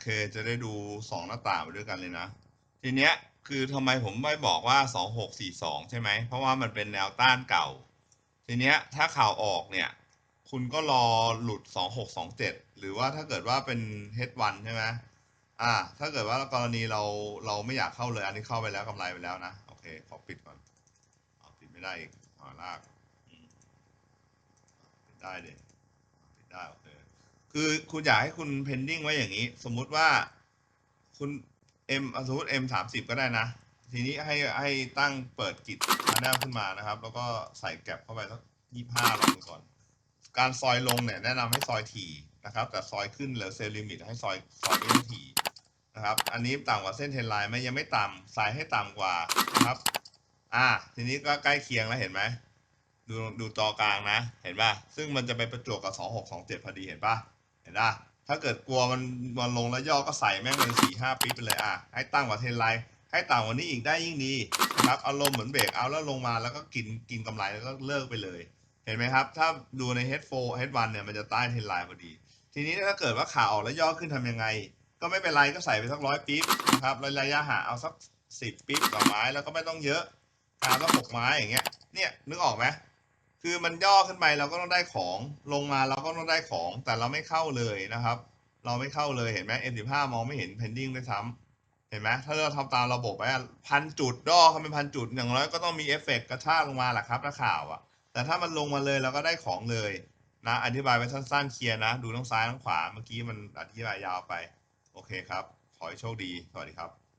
เค จะได้ดูสองหน้าต่างไปด้วยกันเลยนะ ทีเนี้ยคือทำไมผมไม่บอกว่าสองหกสี่สองใช่ไหม เพราะว่ามันเป็นแนวต้านเก่า ทีเนี้ยถ้าข่าวออกเนี่ย คุณก็รอหลุดสองหกสองเจ็ดหรือว่าถ้าเกิดว่าเป็น H1 ใช่ไหมอ่า ถ้าเกิดว่ากรณีเราเราไม่อยากเข้าเลย อันนี้เข้าไปแล้วกำไรไปแล้วนะ โอเค ขอปิดก่อนอปิดไม่ได้อีกหาลาก ปิดได้เดิปิดได้ โอเค คือคุณอยากให้คุณ pending ไว้อย่างนี้ สมมุติว่าคุณ M อะสมมติ M สามสิบก็ได้นะ ทีนี้ให้ให้ตั้งเปิดกิจชาแนลขึ้นมานะครับ แล้วก็ใส่แก็บเข้าไปสักยี่ห้าลงก่อน การซอยลงเนี่ยแนะนำให้ซอยถี่นะครับ แต่ซอยขึ้นหลือเซลลิมิตให้ซอยซอยไม่ต้องถี่นะครับ อันนี้ต่ำกว่าเส้นเทรนไลน์ไหมยังไม่ต่ำสายให้ต่ำกว่านะครับ อ่า ทีนี้ก็ใกล้เคียงแล้วเห็นไหมดูดูจอกลางนะ เห็นป่ะ ซึ่งมันจะไปประจวบกับสองหกสองเจ็ดพอดีเห็นป่ะ เห็นป่ะถ้าเกิดกลัวมันมันลงแล้วย่อก็ใส่แม่งเลยสี่ห้าปีไปเลยอะให้ตั้งกว่าเทรนไลน์ให้ต่ำกว่านี้อีกได้ยิ่งดีครับอารมณ์เหมือนเบรกเอาแล้วลงมาแล้วก็กินกินกำไรแล้วก็เลิกไปเลย เห็นไหมครับ ถ้าดูใน H4 H1 เนี่ยมันจะใต้เทรนไลน์พอดี ทีนี้ถ้าเกิดว่าขาออกแล้วย่อขึ้นทำยังไง ก็ไม่เป็นไรก็ใส่ไปสักร้อยปี๊บนะครับระยะห่างเอาสักสิบปี๊บต่อไม้แล้วก็ไม่ต้องเยอะการละหกไม้อย่างเงี้ยเนี่ยนึกออกไหม คือมันย่อขึ้นไปเราก็ต้องได้ของลงมาเราก็ต้องได้ของแต่เราไม่เข้าเลยนะครับ เราไม่เข้าเลยเห็นไหม M15 มองไม่เห็น pending ด้วยซ้ำเห็นไหมถ้าเราทำตามระบบไปพันจุดย่อเขาเป็นพันจุดอย่างน้อยก็ต้องมีเอฟเฟกต์กระชากลงมาแหละครับนักข่าวอะแต่ถ้ามันลงมาเลยเราก็ได้ของเลยนะอธิบายไว้สั้นๆเคลียร์นะ ดูทั้งซ้ายทั้งขวาเมื่อกี้มันอธิบายยาวไป โอเคครับ ขอให้โชคดี สวัสดีครับ